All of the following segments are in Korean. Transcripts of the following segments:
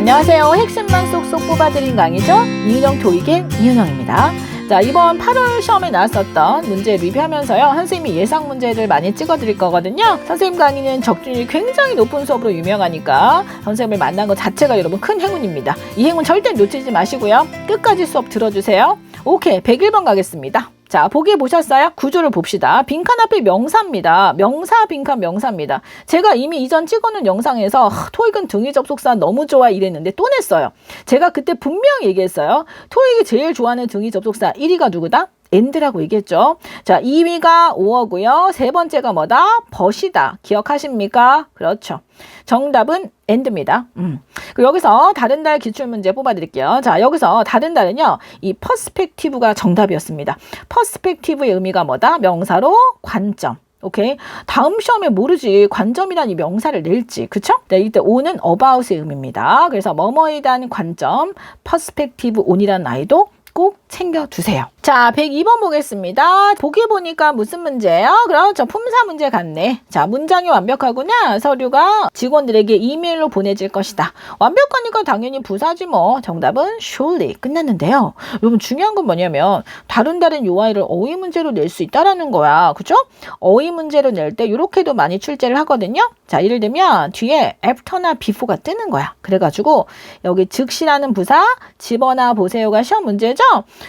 안녕하세요. 핵심만 쏙쏙 뽑아드린 강의죠. 이은영 토익의 이은영입니다. 자, 이번 8월 시험에 나왔었던 문제 리뷰하면서요. 선생님이 예상 문제를 많이 찍어드릴 거거든요. 선생님 강의는 적중률이 굉장히 높은 수업으로 유명하니까 선생님을 만난 것 자체가 여러분 큰 행운입니다. 이 행운 절대 놓치지 마시고요. 끝까지 수업 들어주세요. 오케이, 101번 가겠습니다. 자, 보기 보셨어요? 구조를 봅시다. 빈칸 앞에 명사입니다. 명사, 빈칸, 명사입니다. 제가 이미 이전 찍어놓은 영상에서 하, 토익은 등위 접속사 너무 좋아 이랬는데 또 냈어요. 제가 그때 분명히 얘기했어요. 토익이 제일 좋아하는 등위 접속사 1위가 누구다? 엔드라고 얘기했죠. 자, 2위가 오어고요. 세 번째가 뭐다? 벗이다. 기억하십니까? 그렇죠. 정답은 엔드입니다. 음. 여기서 다른 달 기출 문제 뽑아드릴게요. 자, 여기서 다른 달은요, 이 퍼스펙티브가 정답이었습니다. 퍼스펙티브의 의미가 뭐다? 명사로 관점. 오케이. 다음 시험에 모르지 관점이란 이 명사를 낼지. 그쵸? 네, 이때 on은 about의 의미입니다. 그래서 뭐뭐에 대한 관점, 퍼스펙티브 on이라는 아이도 꼭 챙겨두세요. 자, 102번 보겠습니다. 보기 보니까 무슨 문제예요? 그렇죠. 품사 문제 같네. 자, 문장이 완벽하구나. 서류가 직원들에게 이메일로 보내질 것이다. 완벽하니까 당연히 부사지 뭐. 정답은 surely 끝났는데요. 여러분 중요한 건 뭐냐면 다른 다른 UI를 어휘 문제로 낼 수 있다라는 거야. 그죠? 어휘 문제로 낼 때 이렇게도 많이 출제를 하거든요. 자, 예를 들면 뒤에 after나 before가 뜨는 거야. 그래가지고 여기 즉시라는 부사 집어나 보세요가 시험 문제죠.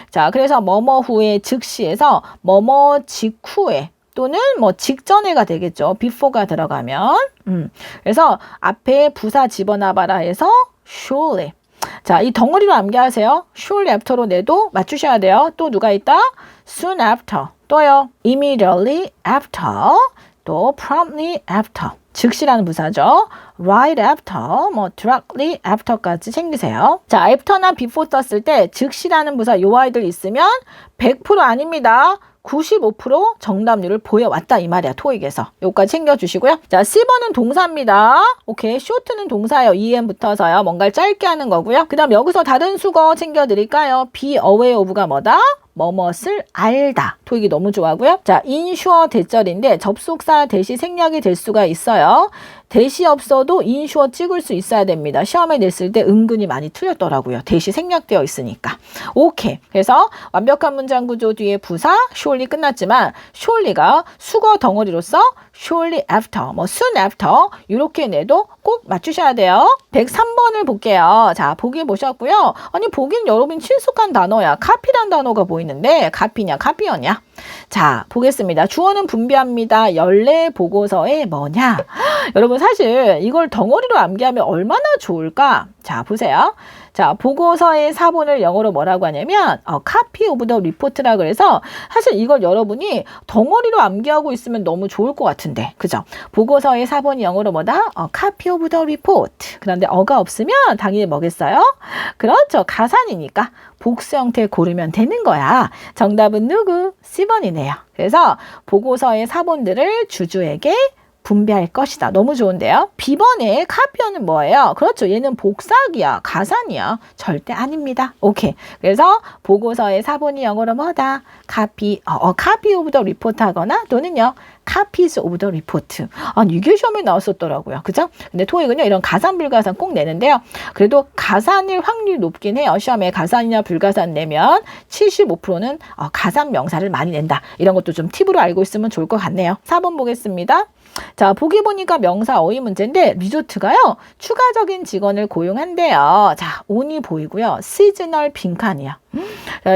자, 그래서 뭐뭐 후에 즉시에서 뭐뭐 직후에 또는 뭐 직전에가 되겠죠. before가 들어가면. 음. 그래서 앞에 부사 집어넣어봐라 해서 surely. 자, 이 덩어리로 암기하세요. surely after로 내도 맞추셔야 돼요. 또 누가 있다? soon after. 또요. immediately after. 또 promptly after. 즉시라는 부사죠. right after, 뭐 directly after까지 챙기세요. 자, after나 before 썼을 때 즉시라는 부사 요 아이들 있으면 100% 아닙니다. 95% 정답률을 보여왔다 이 말이야 토익에서. 요까지 챙겨주시고요. 자 10번은 동사입니다. 오케이 short는 동사예요. em 붙어서요. 뭔가를 짧게 하는 거고요. 그 다음 여기서 다른 수거 챙겨드릴까요? be aware of가 뭐다 뭐뭇을 알다. 토익이 너무 좋아하고요. 자, 인슈어 대절인데 접속사 대시 생략이 될 수가 있어요. 대시 없어도 인슈어 찍을 수 있어야 됩니다. 시험에 냈을 때 은근히 많이 틀렸더라고요. 대시 생략되어 있으니까. 오케이. 그래서 완벽한 문장 구조 뒤에 부사 surely 끝났지만 surely가 수거 덩어리로서 surely after, 뭐 soon after 이렇게 내도 꼭 맞추셔야 돼요. 103번을 볼게요. 자, 보기 보셨고요. 아니 보긴 여러분 친숙한 단어야. 카피란 단어가 보이는데 카피냐 카피어냐? 자, 보겠습니다. 주어는 분비합니다. 연례 보고서에 뭐냐? 여러분 사실 이걸 덩어리로 암기하면 얼마나 좋을까? 자, 보세요. 자, 보고서의 사본을 영어로 뭐라고 하냐면 어, copy of the report라 그래서 사실 이걸 여러분이 덩어리로 암기하고 있으면 너무 좋을 것 같은데. 그죠? 보고서의 사본이 영어로 뭐다? 어, copy of the report. 그런데 어가 없으면 당연히 뭐겠어요? 그렇죠. 가산이니까 복수 형태 고르면 되는 거야. 정답은 누구? 10번이네요. 그래서 보고서의 사본들을 주주에게 분배할 것이다. 너무 좋은데요. B번의 카피어는 뭐예요? 그렇죠. 얘는 복사기야. 가산이야. 절대 아닙니다. 오케이. 그래서 보고서의 사본이 영어로 뭐다? 카피, 어, 어 카피 오브 더 리포트 하거나 또는요. 카피스 오브 더 리포트. 아, 이게 시험에 나왔었더라고요. 그죠? 근데 토익은요, 이런 가산, 불가산 꼭 내는데요. 그래도 가산일 확률이 높긴 해요. 시험에 가산이나 불가산 내면 75%는 어, 가산 명사를 많이 낸다. 이런 것도 좀 팁으로 알고 있으면 좋을 것 같네요. 4번 보겠습니다. 자, 보기 보니까 명사 어휘 문제인데 리조트가요. 추가적인 직원을 고용한대요. 자, 온이 보이고요. 시즈널 빈칸이야.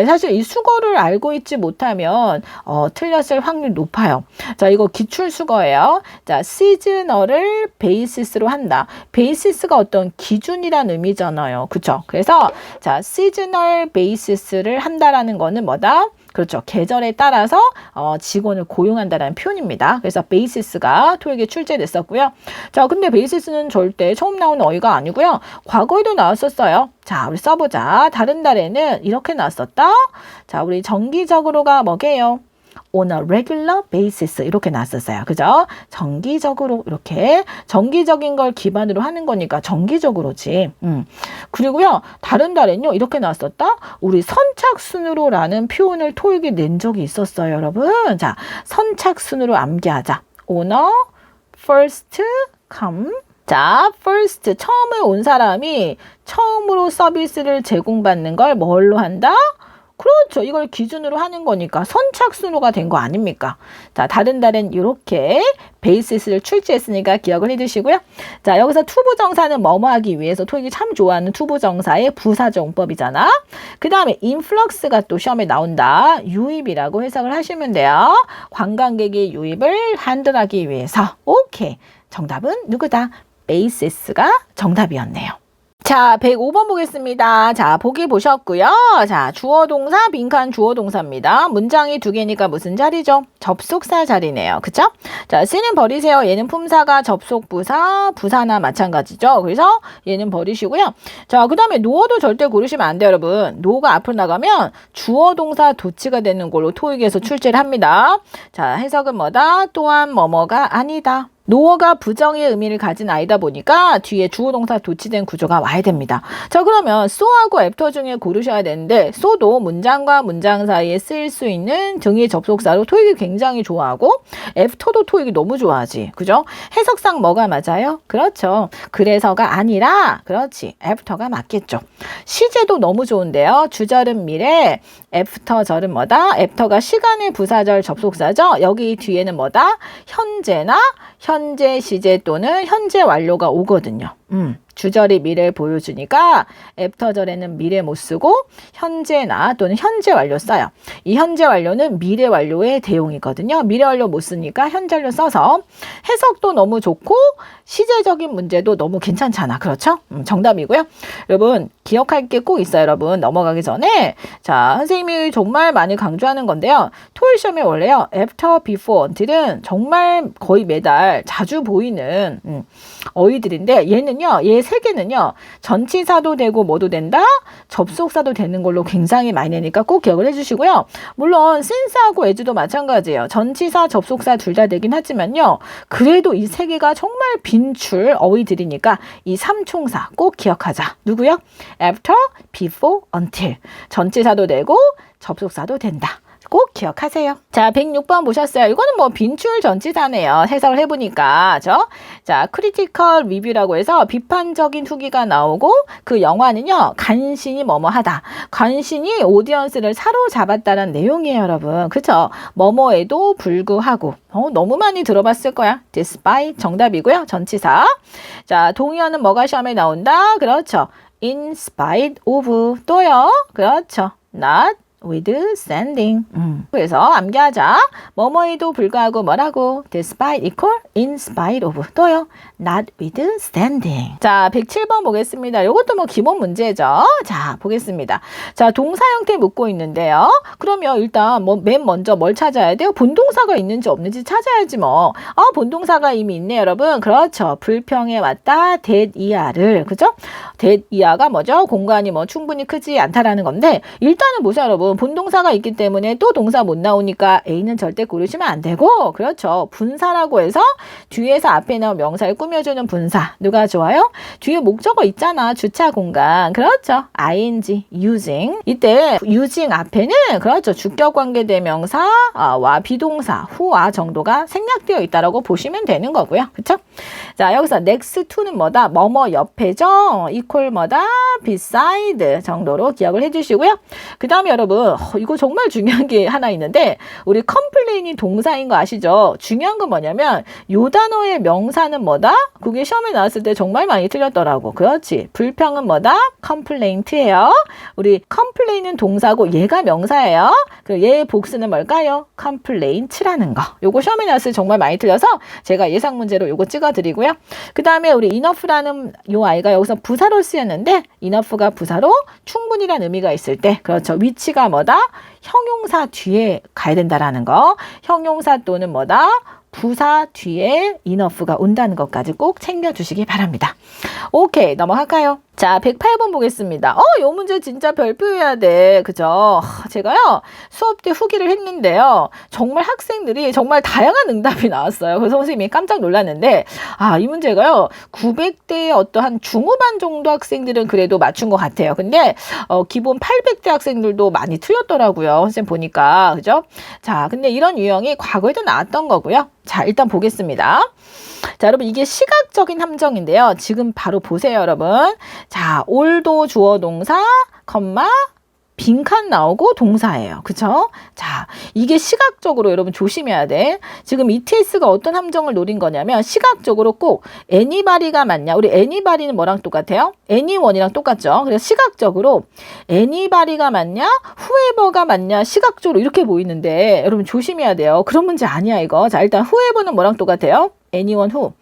사실 이 수거를 알고 있지 못하면 어, 틀렸을 확률 높아요. 자, 이거 기출 수거예요. 자, 시즈널을 베이시스로 한다. 베이시스가 어떤 기준이란 의미잖아요. 그쵸? 그래서 자, 시즈널 베이시스를 한다라는 거는 뭐다? 그렇죠. 계절에 따라서 어, 직원을 고용한다는 표현입니다. 그래서 베이시스가 토익에 출제됐었고요. 자, 근데 베이시스는 절대 처음 나오는 어휘가 아니고요. 과거에도 나왔었어요. 자, 우리 써보자. 다른 달에는 이렇게 나왔었다. 자, 우리 정기적으로가 뭐게요? On a regular basis 이렇게 나왔었어요. 그죠? 정기적으로 이렇게 정기적인 걸 기반으로 하는 거니까 정기적으로지. 음. 그리고요. 다른 달엔요. 이렇게 나왔었다. 우리 선착순으로라는 표현을 토익에 낸 적이 있었어요, 여러분. 자, 선착순으로 암기하자. on a first come 자, first 처음에 온 사람이 처음으로 서비스를 제공받는 걸 뭘로 한다? 그렇죠. 이걸 기준으로 하는 거니까 선착순으로가 된 거 아닙니까? 자, 다른 달엔 이렇게 베이시스를 출제했으니까 기억을 해두시고요. 자, 여기서 투부정사는 뭐뭐 하기 위해서 토익이 참 좋아하는 투부정사의 부사정법이잖아. 그 다음에 인플럭스가 또 시험에 나온다. 유입이라고 해석을 하시면 돼요. 관광객의 유입을 한들하기 위해서. 오케이. 정답은 누구다? 베이시스가 정답이었네요. 자, 105번 보겠습니다. 자, 보기 보셨고요. 자, 주어 동사, 빈칸 주어 동사입니다. 문장이 두 개니까 무슨 자리죠? 접속사 자리네요. 그쵸? 자, 쓰는 버리세요. 얘는 품사가 접속 부사, 부사나 마찬가지죠. 그래서 얘는 버리시고요. 자, 그 다음에 노어도 절대 고르시면 안 돼요, 여러분. 노가 앞으로 나가면 주어 동사 도치가 되는 걸로 토익에서 출제를 합니다. 자, 해석은 뭐다? 또한 뭐뭐가 아니다. 노어가 부정의 의미를 가진 아이다 보니까 뒤에 주어 동사 도치된 구조가 와야 됩니다. 자 그러면 so하고 after 중에 고르셔야 되는데 so도 문장과 문장 사이에 쓰일 수 있는 등의 접속사로 토익이 굉장히 좋아하고 after도 토익이 너무 좋아하지. 그죠? 해석상 뭐가 맞아요? 그렇죠. 그래서가 아니라 그렇지. after가 맞겠죠. 시제도 너무 좋은데요. 주절은 미래, after절은 뭐다? after가 시간의 부사절 접속사죠. 여기 뒤에는 뭐다? 현재나 현재 시제 또는 현재 완료가 오거든요. 음, 주절이 미래를 보여주니까 애프터절에는 미래 못 쓰고 현재나 또는 현재 완료 써요. 이 현재 완료는 미래 완료의 대용이거든요. 미래 완료 못 쓰니까 현재 완료 써서 해석도 너무 좋고 시제적인 문제도 너무 괜찮잖아. 그렇죠? 음, 정답이고요. 여러분 기억할 게 꼭 있어요. 여러분 넘어가기 전에 자 선생님이 정말 많이 강조하는 건데요. 토일 시험에 원래요. after, before, until은 정말 거의 매달 자주 보이는 음, 어휘들인데 얘는요. 얘 세 개는요. 전치사도 되고 뭐도 된다. 접속사도 되는 걸로 굉장히 많이 내니까 꼭 기억을 해주시고요. 물론 since하고 as도 마찬가지예요. 전치사, 접속사 둘 다 되긴 하지만요. 그래도 이 세 개가 정말 빈출 어휘들이니까 이 삼총사 꼭 기억하자. 누구요? After, before, until. 전치사도 되고 접속사도 된다. 꼭 기억하세요. 자, 106번 보셨어요. 이거는 뭐 빈출 전치사네요. 해석을 해보니까. 저? 자, 크리티컬 리뷰라고 해서 비판적인 후기가 나오고 그 영화는요, 간신히 뭐뭐 하다. 간신히 오디언스를 사로잡았다는 내용이에요, 여러분. 그쵸? 뭐뭐에도 불구하고. 어, 너무 많이 들어봤을 거야. despite 정답이고요. 전치사. 자, 동의어는 뭐가 시험에 나온다? 그렇죠. In spite of. 또요. 그렇죠. not withstanding. 음. 그래서 암기하자. 뭐뭐에도 불구하고 뭐라고? despite equal in spite of. 또요. Not withstanding. 자, 107번 보겠습니다. 이것도 뭐 기본 문제죠. 자, 보겠습니다. 자, 동사 형태 묻고 있는데요. 그러면 일단 뭐 맨 먼저 뭘 찾아야 돼요? 본동사가 있는지 없는지 찾아야지 뭐. 아, 본동사가 이미 있네, 여러분. 그렇죠. 불평해 왔다. that 이하를. 그죠? that 이하가 뭐죠? 공간이 뭐 충분히 크지 않다라는 건데 일단은 보세요, 여러분. 본동사가 있기 때문에 또 동사 못 나오니까 A는 절대 고르시면 안 되고 그렇죠. 분사라고 해서 뒤에서 앞에 나온 명사를 꾸며주는 분사. 누가 좋아요? 뒤에 목적어 있잖아. 주차 공간. 그렇죠. ing, using. 이때 using 앞에는 그렇죠. 주격 관계 대명사와 비동사, 후와 정도가 생략되어 있다라고 보시면 되는 거고요. 그렇죠? 자, 여기서 next to는 뭐다? 뭐뭐 옆에죠. equal 뭐다? beside 정도로 기억을 해 주시고요. 그다음에 여러분, 어, 이거 정말 중요한 게 하나 있는데 우리 컴플레인이 동사인 거 아시죠? 중요한 건 뭐냐면 요 단어의 명사는 뭐다? 그게 시험에 나왔을 때 정말 많이 틀렸더라고. 그렇지. 불평은 뭐다? 컴플레인트예요. 우리 컴플레인은 동사고 얘가 명사예요. 그 얘의 복수는 뭘까요? 컴플레인트라는 거. 요거 시험에 나왔을 때 정말 많이 틀려서 제가 예상 문제로 요거 찍어 드리고요. 그 다음에 우리 enough라는 요 아이가 여기서 부사로 쓰였는데 enough가 부사로 충분이라는 의미가 있을 때 그렇죠. 위치가 뭐다? 형용사 뒤에 가야 된다라는 거. 형용사 또는 뭐다? 부사 뒤에 enough가 온다는 것까지 꼭 챙겨주시기 바랍니다. 오케이, 넘어갈까요? 자, 108번 보겠습니다. 어, 요 문제 진짜 별표해야 돼. 그죠? 제가요, 수업 때 후기를 했는데요. 정말 학생들이 정말 다양한 응답이 나왔어요. 그래서 선생님이 깜짝 놀랐는데, 아, 이 문제가요, 900대의 어떠한 중후반 정도 학생들은 그래도 맞춘 것 같아요. 근데, 어, 기본 800대 학생들도 많이 틀렸더라고요. 선생님 보니까. 그죠? 자, 근데 이런 유형이 과거에도 나왔던 거고요. 자, 일단 보겠습니다. 자, 여러분 이게 시각적인 함정인데요. 지금 바로 보세요, 여러분. 자, 올도 주어 동사, 컴마 빈칸 나오고 동사예요. 그쵸? 자, 이게 시각적으로 여러분 조심해야 돼. 지금 ETS가 어떤 함정을 노린 거냐면 시각적으로 꼭 anybody가 맞냐? 우리 anybody는 뭐랑 똑같아요? anyone이랑 똑같죠? 그래서 시각적으로 anybody가 맞냐? whoever가 맞냐? 시각적으로 이렇게 보이는데 여러분 조심해야 돼요. 그런 문제 아니야 이거. 자, 일단 whoever는 뭐랑 똑같아요? Anyone who.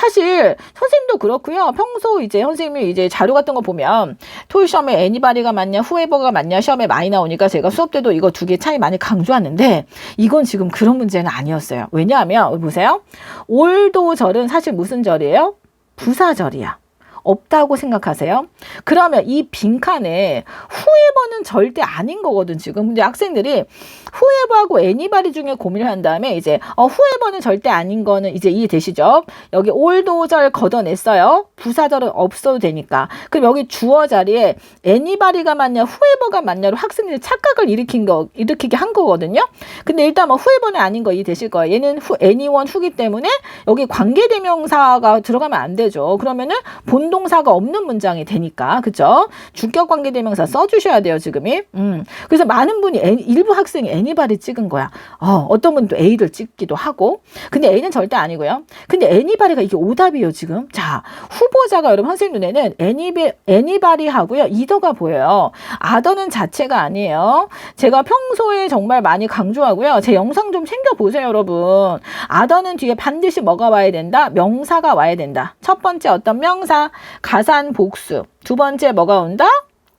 사실 선생님도 그렇고요. 평소 이제 선생님이 이제 자료 같은 거 보면 토익 시험에 anybody가 맞냐, whoever가 맞냐 시험에 많이 나오니까 제가 수업 때도 이거 두 개 차이 많이 강조하는데 이건 지금 그런 문제는 아니었어요. 왜냐하면 보세요. 올도 절은 사실 무슨 절이에요? 부사절이야. 없다고 생각하세요? 그러면 이 빈칸에 후에버는 절대 아닌 거거든 지금. 근데 학생들이 후에버하고 애니바리 중에 고민을 한 다음에 이제 어, 후에버는 절대 아닌 거는 이제 이해되시죠? 여기 올도절 걷어냈어요. 부사절은 없어도 되니까. 그럼 여기 주어 자리에 애니바리가 맞냐 후에버가 맞냐로 학생들이 착각을 일으킨 거 일으키게 한 거거든요. 근데 일단 뭐 후에버는 아닌 거 이해되실 거예요. 얘는 후 애니원 후기 때문에 여기 관계대명사가 들어가면 안 되죠. 그러면은 본 동사가 없는 문장이 되니까 그죠? 주격 관계대명사 써주셔야 돼요 지금이. 음. 그래서 많은 분이 애, 일부 학생이 애니바리 찍은 거야. 어, 어떤 분도 A를 찍기도 하고. 근데 A는 절대 아니고요. 근데 애니바리가 이게 오답이에요 지금. 자 후보자가 여러분 선생님 눈에는 애니비 애니바리 하고요 이더가 보여요. 아더는 자체가 아니에요. 제가 평소에 정말 많이 강조하고요. 제 영상 좀 챙겨 보세요 여러분. 아더는 뒤에 반드시 뭐가 와야 된다? 명사가 와야 된다. 첫 번째 어떤 명사 가산 복수. 두 번째 뭐가 온다?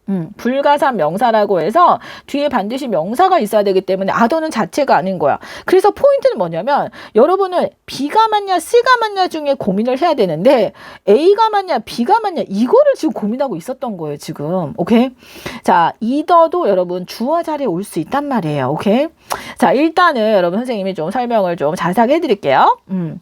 음, 불가산 명사라고 해서 뒤에 반드시 명사가 있어야 되기 때문에 아더는 자체가 아닌 거야. 그래서 포인트는 뭐냐면 여러분은 B가 맞냐 C가 맞냐 중에 고민을 해야 되는데 A가 맞냐 B가 맞냐 이거를 지금 고민하고 있었던 거예요 지금. 오케이? 자 이더도 여러분 주어 자리에 올 수 있단 말이에요. 오케이? 자 일단은 여러분 선생님이 좀 설명을 좀 자세하게 해 드릴게요. 음.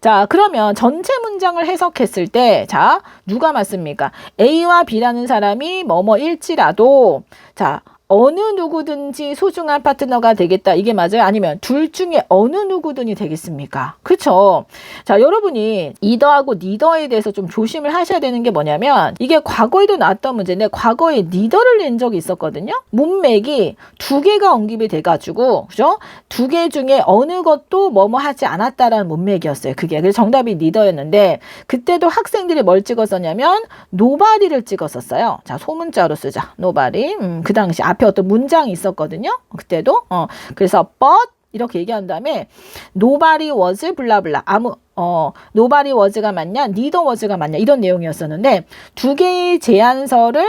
자, 그러면 전체 문장을 해석했을 때, 자, 누가 맞습니까? A와 B라는 사람이 뭐뭐 일지라도, 자, 어느 누구든지 소중한 파트너가 되겠다. 이게 맞아요? 아니면 둘 중에 어느 누구든지 되겠습니까? 그쵸? 자, 여러분이 이더하고 니더에 대해서 좀 조심을 하셔야 되는 게 뭐냐면 이게 과거에도 나왔던 문제인데 과거에 니더를 낸 적이 있었거든요? 문맥이 두 개가 언급이 돼가지고, 그죠? 두 개 중에 어느 것도 뭐뭐 하지 않았다라는 문맥이었어요. 그게. 그래서 정답이 니더였는데 그때도 학생들이 뭘 찍었었냐면 노바리를 찍었었어요. 자, 소문자로 쓰자. 노바리. 음, 그 당시 앞에 어떤 문장이 있었거든요. 그때도. 어, 그래서 but 이렇게 얘기한 다음에 nobody was 블라블라 아무 어 nobody was가 맞냐 neither was가 맞냐 이런 내용이었었는데 두 개의 제안서를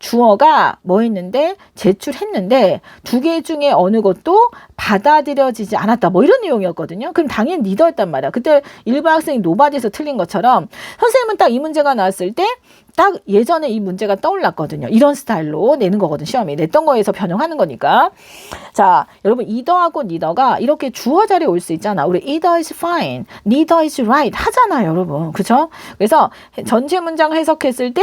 주어가 뭐 했는데 제출했는데 두 개 중에 어느 것도 받아들여지지 않았다 뭐 이런 내용이었거든요. 그럼 당연히 리더였단 말이야. 그때 일부 학생이 노바디에서 틀린 것처럼 선생님은 딱 이 문제가 나왔을 때딱 예전에 이 문제가 떠올랐거든요. 이런 스타일로 내는 거거든 시험에 냈던 거에서 변형하는 거니까. 자, 여러분 이더하고 니더가 이렇게 주어 자리에 올 수 있잖아. 우리 either is fine, neither is right 하잖아요, 여러분. 그렇죠? 그래서 전체 문장 해석했을 때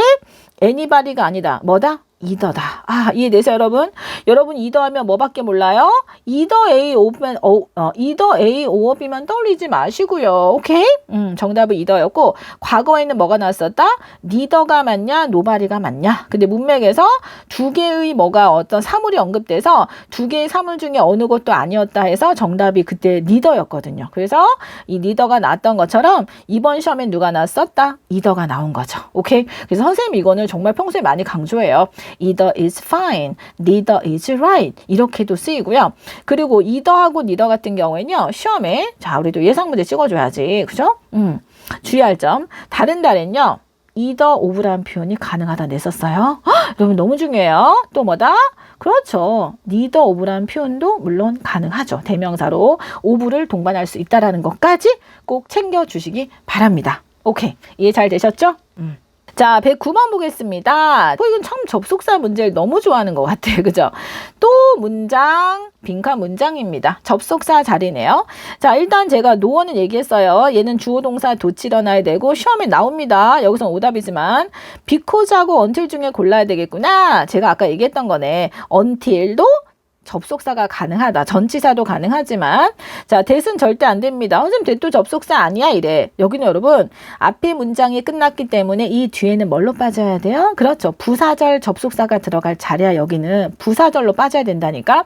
anybody가 아니다. 뭐다? 이더다. 아, 이해되세요, 여러분? 여러분 이더 하면 뭐밖에 몰라요? 이더 A 오면 어, 어, 이더 A 오어 B만 떠올리지 마시고요. 오케이? 음, 정답은 이더였고 과거에는 뭐가 나왔었다? 니더가 맞냐, 노바리가 맞냐. 근데 문맥에서 두 개의 뭐가 어떤 사물이 언급돼서 두 개의 사물 중에 어느 것도 아니었다 해서 정답이 그때 니더였거든요. 그래서 이 니더가 나왔던 것처럼 이번 시험엔 누가 나왔었다? 이더가 나온 거죠. 오케이? 그래서 선생님 이거는 정말 평소에 많이 강조해요. Either is fine, neither is right 이렇게도 쓰이고요. 그리고 either하고 neither 같은 경우에는요. 시험에 자 우리도 예상 문제 찍어줘야지, 그죠? 음 주의할 점 다른 달엔요. either of라는 표현이 가능하다 냈었어요. 헉, 여러분 너무 중요해요. 또 뭐다? 그렇죠. neither of라는 표현도 물론 가능하죠. 대명사로 of를 동반할 수 있다라는 것까지 꼭 챙겨주시기 바랍니다. 오케이 이해 잘 되셨죠? 음. 자, 109번 보겠습니다. 토익은 처음 접속사 문제를 너무 좋아하는 것 같아요. 그죠? 또 문장, 빈칸 문장입니다. 접속사 자리네요. 자, 일단 제가 노어는 얘기했어요. 얘는 주어 동사 도치러나야 되고 시험에 나옵니다. 여기서 오답이지만 because하고 until 중에 골라야 되겠구나. 제가 아까 얘기했던 거네. until도 접속사가 가능하다. 전치사도 가능하지만 자, 대은 절대 안 됩니다. 선생님 대도 접속사 아니야 이래. 여기는 여러분 앞에 문장이 끝났기 때문에 이 뒤에는 뭘로 빠져야 돼요? 그렇죠. 부사절 접속사가 들어갈 자리야 여기는 부사절로 빠져야 된다니까.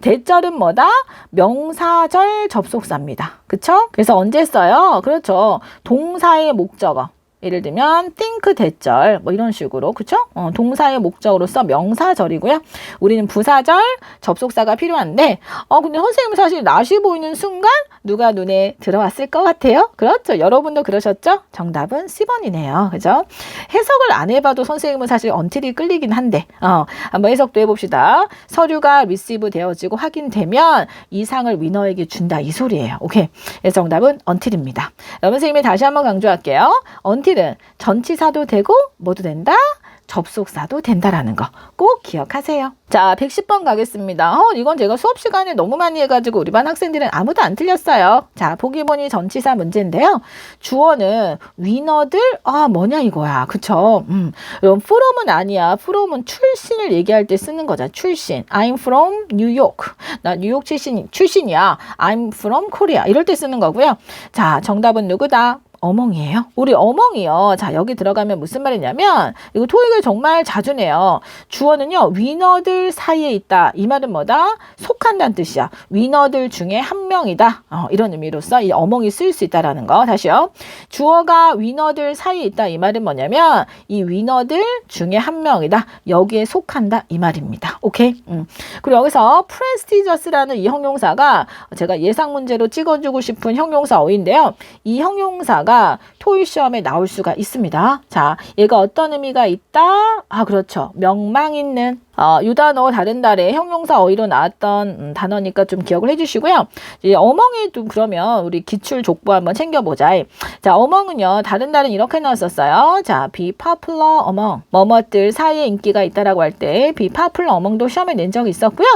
대절은 뭐다? 명사절 접속사입니다. 그쵸? 그래서 언제 써요? 그렇죠. 동사의 목적어. 예를 들면 think 대절 뭐 이런 식으로 그쵸? 어, 동사의 목적으로서 명사절이고요. 우리는 부사절 접속사가 필요한데 어 근데 선생님 사실 낫이 보이는 순간 누가 눈에 들어왔을 것 같아요? 그렇죠. 여러분도 그러셨죠? 정답은 10번이네요. 그죠? 해석을 안 해봐도 선생님은 사실 언틸이 끌리긴 한데 어, 한번 해석도 해봅시다. 서류가 리시브 되어지고 확인되면 이 상을 위너에게 준다 이 소리예요. 오케이. 정답은 언틸입니다. 여러분 선생님이 다시 한번 강조할게요. 언틸 은 전치사도 되고 뭐도 된다? 접속사도 된다라는 거 꼭 기억하세요. 자, 110번 가겠습니다. 어, 이건 제가 수업 시간에 너무 많이 해가지고 우리 반 학생들은 아무도 안 틀렸어요. 자, 보기 보니 전치사 문제인데요. 주어는 위너들, 아, 뭐냐 이거야. 그쵸? 음, 여러분, from은 아니야. from은 출신을 얘기할 때 쓰는 거잖아. 출신. I'm from New York. 나 뉴욕 출신, 출신이야. I'm from Korea. 이럴 때 쓰는 거고요. 자, 정답은 누구다? 어멍이에요. 우리 어멍이요. 자, 여기 들어가면 무슨 말이냐면, 이거 토익을 정말 자주 내요. 주어는요, 위너들 사이에 있다. 이 말은 뭐다? 속한다는 뜻이야. 위너들 중에 한 명이다. 어, 이런 의미로서 이 어멍이 쓰일 수 있다라는 거. 다시요. 주어가 위너들 사이에 있다. 이 말은 뭐냐면, 이 위너들 중에 한 명이다. 여기에 속한다. 이 말입니다. 오케이? 음. 그리고 여기서 prestigious,라는 이 형용사가 제가 예상 문제로 찍어주고 싶은 형용사 어인데요. 이 형용사가 토익 시험에 나올 수가 있습니다. 자, 얘가 어떤 의미가 있다? 아, 그렇죠. 명망 있는 어, 이 단어 다른 달에 형용사 어휘로 나왔던 음, 단어니까 좀 기억을 해주시고요. 이제 어멍이 좀 그러면 우리 기출 족보 한번 챙겨보자. 자, 어멍은요 다른 달은 이렇게 나왔었어요. 자, popular among 뭐뭐들 사이에 인기가 있다라고 할때 popular among도 시험에 낸 적이 있었고요.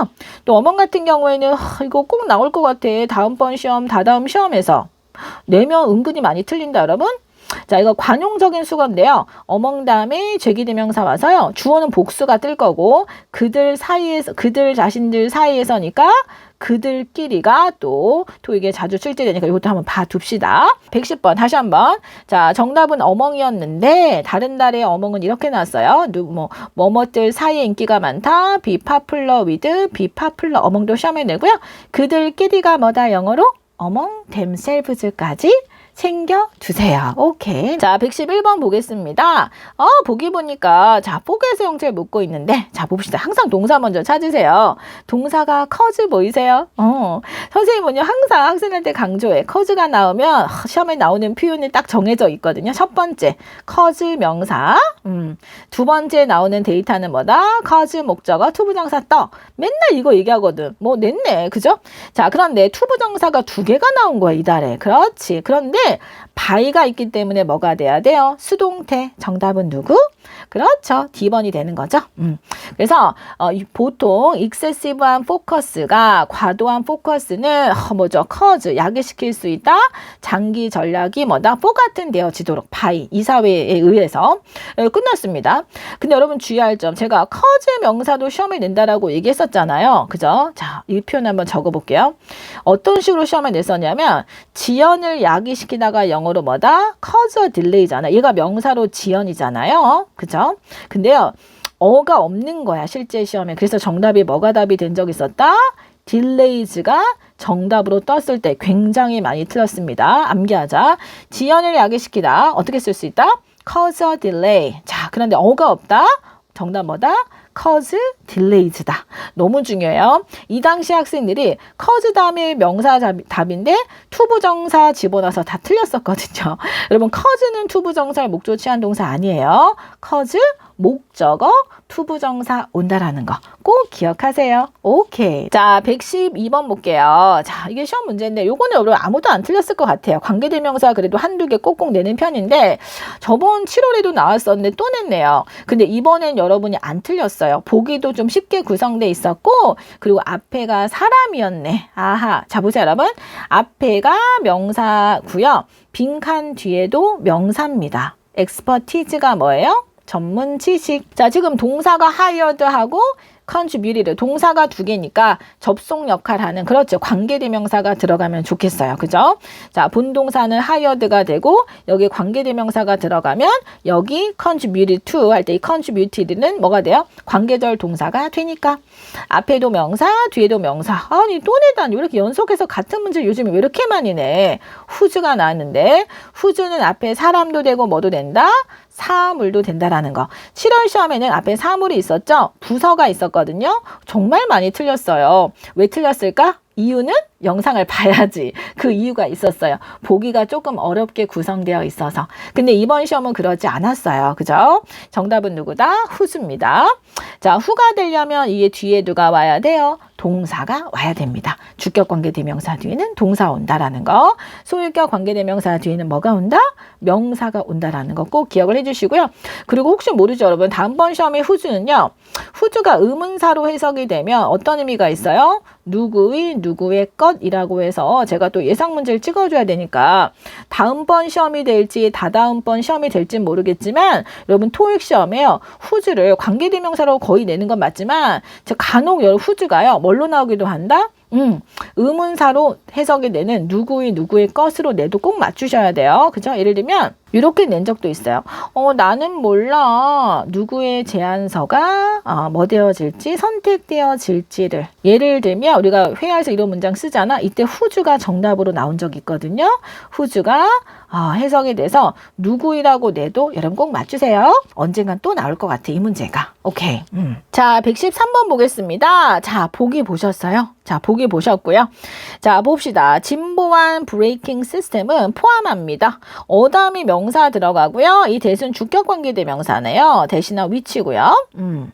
또 어멍 같은 경우에는 하, 이거 꼭 나올 것 같아. 다음번 시험, 다다음 시험에서 내면 은근히 많이 틀린다, 여러분. 자, 이거 관용적인 수건인데요. 어멍 다음에 제기대명사 와서요. 주어는 복수가 뜰 거고 그들 사이에서 그들 자신들 사이에서니까 그들끼리가 또 토익에 자주 출제되니까 이것도 한번 봐둡시다. 110번 다시 한번. 자, 정답은 어멍이었는데 다른 달의 어멍은 이렇게 나왔어요. 누, 뭐 뭐뭐들 사이에 인기가 많다. with be popular 어멍도 시험에 내고요. 그들끼리가 뭐다 영어로 among themselves까지 챙겨주세요. 오케이. 자, 111번 보겠습니다. 어, 보기 보니까, 자, 포개서 형태를 묻고 있는데, 자, 봅시다. 항상 동사 먼저 찾으세요. 동사가 커즈 보이세요? 어, 선생님은요, 항상 학생한테 강조해. 커즈가 나오면, 시험에 나오는 표현이 딱 정해져 있거든요. 첫 번째, 커즈 명사. 음, 두 번째 나오는 데이터는 뭐다? 커즈 목적어, 투부정사 떠. 맨날 이거 얘기하거든. 뭐, 냈네. 그죠? 자, 그런데 투부정사가 두 개가 나온 거야, 이달에. 그렇지. 그런데, 바이가 있기 때문에 뭐가 돼야 돼요? 수동태. 정답은 누구? 그렇죠. D번이 되는 거죠. 음. 그래서 어, 보통 익세시브한 포커스가 과도한 포커스는 어, 뭐죠? 커즈 야기시킬 수 있다. 장기 전략이 뭐다? 포 같은 되어지도록 바이 이사회에 의해서 에, 끝났습니다. 근데 여러분 주의할 점 제가 커즈 명사도 시험에 낸다라고 얘기했었잖아요. 그죠? 자, 이 표현 한번 적어볼게요. 어떤 식으로 시험에 냈었냐면 지연을 야기시키다가 영어로 뭐다? 커즈 딜레이잖아. 얘가 명사로 지연이잖아요. 그죠? 근데요. 어가 없는 거야 실제 시험에. 그래서 정답이 뭐가 답이 된 적 있었다? 딜레이즈가 정답으로 떴을 때 굉장히 많이 틀렸습니다. 암기하자. 지연을 야기시키다. 어떻게 쓸 수 있다? Cause a delay. 자 그런데 어가 없다? 정답 뭐다 cause delayed다. 너무 중요해요. 이 당시 학생들이 cause 다음에 명사 답인데 투부정사 집어넣어서 다 틀렸었거든요. 여러분 cause는 투부정사를 목조 취한 동사 아니에요. cause 목적어 투부정사 온다라는 거 꼭 기억하세요. 오케이. 자, 112번 볼게요. 자, 이게 시험 문제인데 요거는 여러분 아무도 안 틀렸을 것 같아요. 관계대명사 그래도 한두 개 꼭꼭 내는 편인데 저번 7월에도 나왔었는데 또 냈네요. 근데 이번엔 여러분이 안 틀렸어요. 보기도 좀 쉽게 구성돼 있었고 그리고 앞에가 사람이었네. 아하. 자, 보세요, 여러분. 앞에가 명사고요. 빈칸 뒤에도 명사입니다. 엑스퍼티즈가 뭐예요? 전문 지식. 자, 지금 동사가 hired하고 contributed 동사가 두 개니까 접속 역할하는 그렇죠. 관계대명사가 들어가면 좋겠어요. 그죠? 자, 본동사는 hired가 되고 여기 관계대명사가 들어가면 여기 contributed to 할 때 이 contributed는 뭐가 돼요? 관계절 동사가 되니까 앞에도 명사, 뒤에도 명사. 아니 또 내다니 왜 이렇게 연속해서 같은 문제 요즘에 왜 이렇게 많이 내? 후즈가 나왔는데 후즈는 앞에 사람도 되고 뭐도 된다? 사물도 된다라는 거. 7월 시험에는 앞에 사물이 있었죠? 부서가 있었거든요. 정말 많이 틀렸어요. 왜 틀렸을까? 이유는 영상을 봐야지 그 이유가 있었어요. 보기가 조금 어렵게 구성되어 있어서. 근데 이번 시험은 그러지 않았어요. 그죠? 정답은 누구다? 후즈입니다. 자, 후가 되려면 이게 뒤에 누가 와야 돼요? 동사가 와야 됩니다. 주격 관계대명사 뒤에는 동사 온다라는 거. 소유격 관계대명사 뒤에는 뭐가 온다? 명사가 온다라는 거 꼭 기억을 해주시고요. 그리고 혹시 모르죠, 여러분. 다음번 시험의 후주는요. 후주가 의문사로 해석이 되면 어떤 의미가 있어요? 누구의 누구의 것이라고 해서 제가 또 예상 문제를 찍어줘야 되니까 다음번 시험이 될지 다다음번 시험이 될지 모르겠지만 여러분 토익 시험에요 후주를 관계대명사로 거의 내는 건 맞지만 저 간혹 여러 후주가요 뭘로 나오기도 한다. 음, 의문사로 해석이 되는 누구의 누구의 것으로 내도 꼭 맞추셔야 돼요. 그죠? 예를 들면 이렇게 낸 적도 있어요. 어, 나는 몰라. 누구의 제안서가 어, 뭐 되어질지 선택되어질지를. 예를 들면 우리가 회화에서 이런 문장 쓰잖아. 이때 후주가 정답으로 나온 적이 있거든요. 후주가 어, 해석이 돼서 누구이라고 내도 여러분 꼭 맞추세요. 언젠간 또 나올 것 같아. 이 문제가. 오케이. 음. 자, 113번 보겠습니다. 자, 보기 보셨어요? 자, 보기 보셨고요. 자, 봅시다. 진보한 브레이킹 시스템은 포함합니다. 어담이 명사 들어가고요. 이 대신 주격 관계 대명사네요. 대신한 위치고요. 음.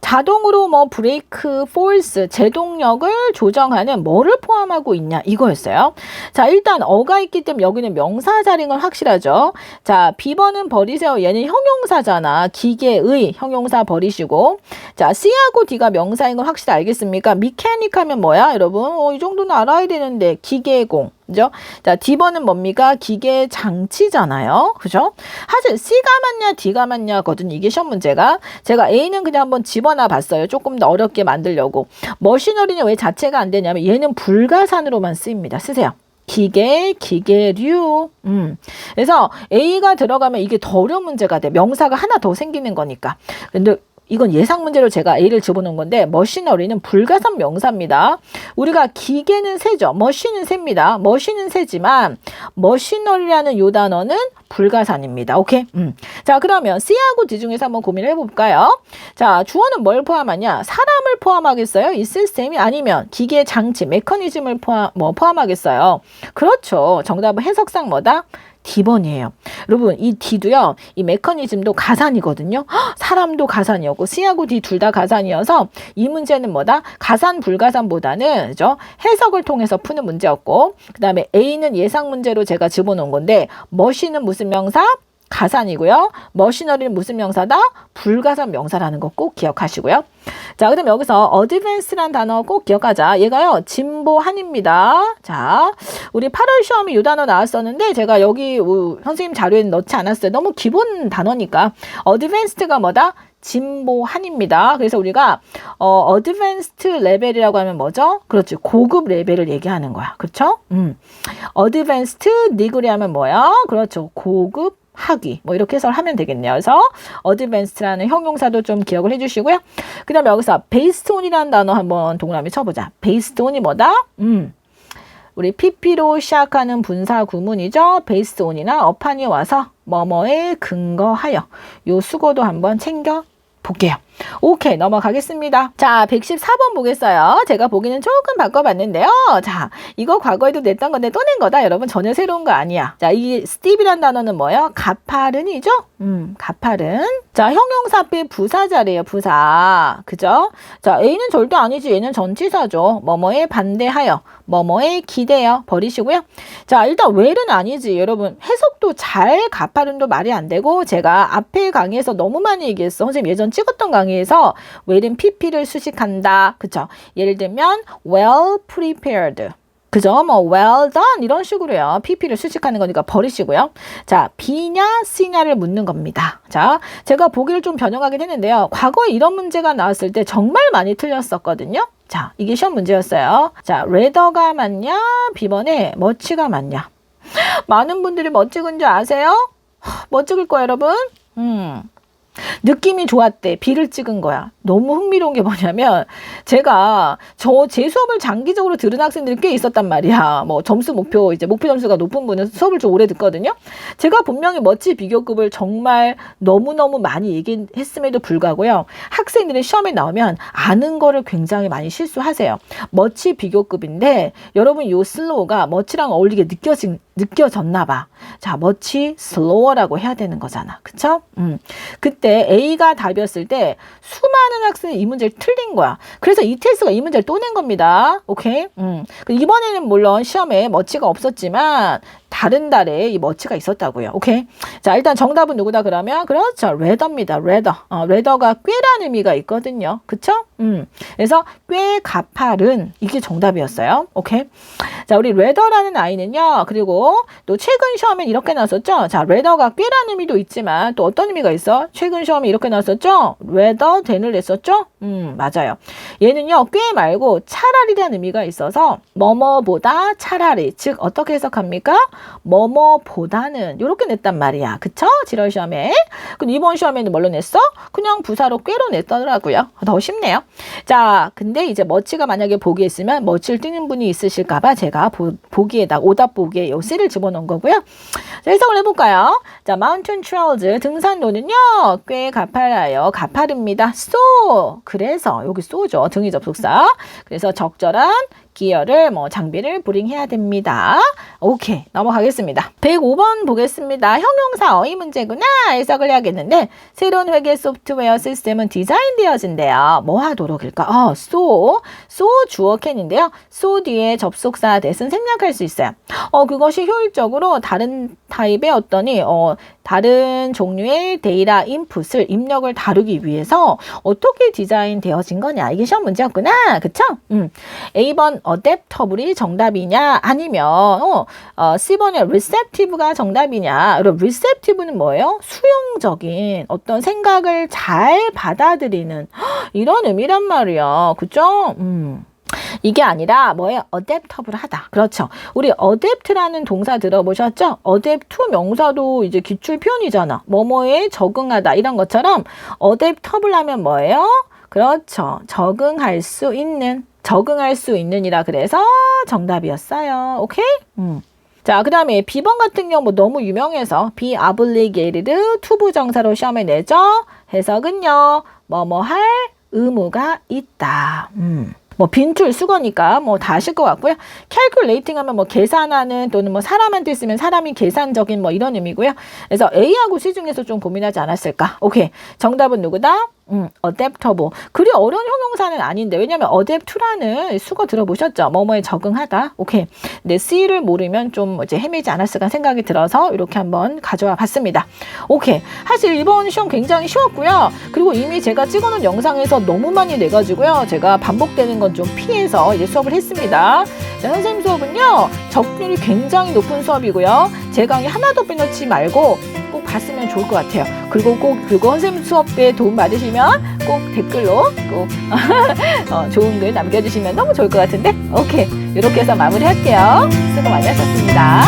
자동으로 뭐 브레이크 포스 제동력을 조정하는 뭐를 포함하고 있냐 이거였어요. 자 일단 어가 있기 때문에 여기는 명사 건 확실하죠. 자 비번은 버리세요. 얘는 형용사잖아. 기계의 형용사 버리시고 자 C하고 D가 명사인 건 확실히 알겠습니까? 미케닉 하면 뭐야 여러분? 어, 이 정도는 알아야 되는데 기계공 그죠? 자, D번은 뭡니까? 기계 장치잖아요. 그죠? 하지만 C가 맞냐, D가 맞냐거든. 이게 시험 문제가. 제가 A는 그냥 한번 집어넣어 봤어요. 조금 더 어렵게 만들려고. 머시너리는 왜 자체가 안 되냐면 얘는 불가산으로만 쓰입니다. 쓰세요. 기계, 기계류. 음. 그래서 A가 들어가면 이게 더 어려운 문제가 돼. 명사가 하나 더 생기는 거니까. 근데 이건 예상 문제로 제가 A를 집어넣은 건데 머시너리는 불가산 명사입니다. 우리가 기계는 세죠. 머신은 셉니다. 머신은 세지만 머시너리라는 요 단어는 불가산입니다. 오케이? 음. 자, 그러면 C하고 D 중에서 한번 고민을 해볼까요? 자, 주어는 뭘 포함하냐? 사람을 포함하겠어요? 이 시스템이 아니면 기계 장치, 메커니즘을 포함, 뭐 포함하겠어요? 그렇죠. 정답은 해석상 뭐다? D번이에요. 여러분, 이 D도요, 이 메커니즘도 가산이거든요. 헉, 사람도 가산이었고, C하고 D 둘 다 가산이어서 이 문제는 뭐다? 가산, 불가산보다는, 그죠? 해석을 통해서 푸는 문제였고, 그 다음에 A는 예상 문제로 제가 집어넣은 건데, 머신은 무슨 명사? 가산이고요. 머시너리는 무슨 명사다? 불가산 명사라는 거 꼭 기억하시고요. 자, 그럼 여기서 어드밴스란 단어 꼭 기억하자. 얘가요, 진보한입니다. 자, 우리 8월 시험에 이 단어 나왔었는데, 제가 여기 선생님 자료에 넣지 않았어요. 너무 기본 단어니까. 어드밴스드가 뭐다? 진보한입니다. 그래서 우리가 어 어드밴스트 레벨이라고 하면 뭐죠? 그렇지. 고급 레벨을 얘기하는 거야. 그렇죠? 음. 어드밴스트 니그리 하면 뭐야? 그렇죠. 고급 하기 뭐 이렇게 해서 하면 되겠네요. 그래서 어드밴스드라는 형용사도 좀 기억을 해주시고요. 그 다음 에 여기서 베이스톤이라는 단어 한번 동그라미 쳐보자. 베이스톤이 뭐다? 음. 우리 PP로 시작하는 분사 구문이죠. 베이스온이나 어판이 와서 뭐뭐에 근거하여 요 수고도 한번 챙겨 볼게요. 오케이 넘어가겠습니다. 자 114번 보겠어요. 제가 보기는 조금 바꿔봤는데요. 자 이거 과거에도 냈던 건데 또 낸 거다 여러분 전혀 새로운 거 아니야. 자이 스티브란 단어는 뭐예요? 가파른이죠? 음 가파른. 자 형용사 앞에 부사 자리에요 부사. 그죠? 자 A는 절대 아니지 얘는 전치사죠. 뭐뭐에 반대하여 뭐뭐에 기대어 버리시고요. 자 일단 웰은 아니지 여러분 해석도 잘 가파른도 말이 안 되고 제가 앞에 강의에서 너무 많이 얘기했어. 선생님 예전 찍었던 강의 강의에서 well은 pp를 수식한다. 그쵸? 예를 들면 well prepared. 그죠? 뭐 well done 이런 식으로요. PP를 수식하는 거니까 버리시고요. 자, B냐 C냐를 묻는 겁니다. 자, 제가 보기를 좀 변형하긴 했는데요. 과거에 이런 문제가 나왔을 때 정말 많이 틀렸었거든요. 자, 이게 시험 문제였어요. 자, 레더가 맞냐? B번에 머치가 맞냐? 많은 분들이 뭐 찍은 줄 아세요? 찍을 거야, 여러분? 음. 느낌이 좋았대. B를 찍은 거야. 너무 흥미로운 게 뭐냐면 제가 저 제 수업을 장기적으로 들은 학생들이 꽤 있었단 말이야. 뭐 점수 목표 이제 목표 점수가 높은 분은 수업을 좀 오래 듣거든요. 제가 분명히 멋지 비교급을 정말 너무너무 많이 얘기했음에도 불구하고요. 학생들이 시험에 나오면 아는 거를 굉장히 많이 실수하세요. 멋지 비교급인데 여러분 요 슬로우가 멋지랑 어울리게 느껴진 느껴졌나 봐. 자, 멋지 슬로어라고 해야 되는 거잖아. 그쵸? 음. 그때 A가 답이었을 때 수많은 학생이 이 문제를 틀린 거야. 그래서 이테스가 이 문제를 또 낸 겁니다. 오케이? 음. 그 이번에는 물론 시험에 멋지가 없었지만 다른 달에 이 멋지가 있었다고요. 오케이? 자, 일단 정답은 누구다 그러면 그렇죠. 레더입니다. 레더. 어, 레더가 꾀라는 의미가 있거든요. 그쵸? 음. 그래서 꽤 가팔은 이게 정답이었어요. 오케이? 자, 우리 레더라는 아이는요. 그리고 또 최근 시험엔 이렇게 나왔었죠. 자, 레더가 꽤라는 의미도 있지만 또 어떤 의미가 있어? 최근 시험에 이렇게 나왔었죠. 레더 된을 냈었죠. 음, 맞아요. 얘는요. 꽤 말고 차라리라는 의미가 있어서 뭐뭐보다 차라리. 즉 어떻게 해석합니까? 뭐뭐보다는 이렇게 냈단 말이야. 그쵸? 7월 시험에. 근데 이번 시험에는 뭘로 냈어? 그냥 부사로 꾀로 냈더라고요. 더 쉽네요. 자, 근데 이제 머치가 만약에 보기에 있으면 머치를 띄는 분이 있으실까봐 제가 보, 보기에다 오답 보기에 요 C를 집어넣은 거고요. 자, 해석을 해볼까요? 자, 마운틴 트레일즈 등산로는요 꽤 가파라요. 가파릅니다. so 그래서 여기 so죠. 등이 접속사. 그래서 적절한 기어를 뭐 장비를 브링해야 됩니다. 오케이 넘어가겠습니다. 105번 보겠습니다. 형용사 어휘 문제구나 해석을 해야겠는데 새로운 회계 소프트웨어 시스템은 디자인되어진대요. 뭐 하도록일까? 어, so, so 주어 캔인데요. so 뒤에 접속사 대은 생략할 수 있어요. 어, 그것이 효율적으로 다른 타입의 어떠니 어, 다른 종류의 데이터 인풋을 입력을 다루기 위해서 어떻게 디자인되어진 거냐 이게 시험 문제였구나 그쵸? 음. A번 어댑터블이 정답이냐 아니면 어, 어, C번의 receptive가 정답이냐 그럼 receptive는 뭐예요? 수용적인 어떤 생각을 잘 받아들이는 이런 의미란 말이야 그죠? 음. 이게 아니라 뭐예요? 어댑터블 하다. 그렇죠. 우리 어댑트라는 동사 들어보셨죠? 어댑트 명사도 이제 기출 표현이잖아. 뭐뭐에 적응하다 이런 것처럼 어댑터블 하면 뭐예요? 그렇죠. 적응할 수 있는 적응할 수 있는이라 그래서 정답이었어요. 오케이? 음. 자, 그 다음에 B번 같은 경우 뭐 너무 유명해서 be obligated 투부정사로 시험에 내죠. 해석은요. 뭐뭐 할 의무가 있다. 음. 뭐 빈줄 수거니까 뭐 다 아실 것 같고요. calculating 하면 뭐 계산하는 또는 뭐 사람한테 쓰면 사람이 계산적인 뭐 이런 의미고요. 그래서 A하고 C 중에서 좀 고민하지 않았을까? 오케이. 정답은 누구다? 음, adaptable. 그리 어려운 형용사는 아닌데 왜냐면 adapt라는 수거 들어보셨죠? 뭐뭐에 적응하다. 오케이. 근데 C를 모르면 좀 이제 헤매지 않았을까 생각이 들어서 이렇게 한번 가져와 봤습니다. 오케이. 사실 이번 시험 굉장히 쉬웠고요. 그리고 이미 제가 찍어놓은 영상에서 너무 많이 내가지고요. 제가 반복되는 건 좀 피해서 이제 수업을 했습니다. 자, 선생님 수업은요. 적률이 굉장히 높은 수업이고요. 제 강의 하나도 빼놓지 말고 꼭 봤으면 좋을 것 같아요. 그리고 꼭 그리고 선생님 수업에 도움 받으시면 꼭 댓글로 꼭 어, 좋은 글 남겨주시면 너무 좋을 것 같은데 오케이 이렇게 해서 마무리할게요. 수고 많이 하셨습니다.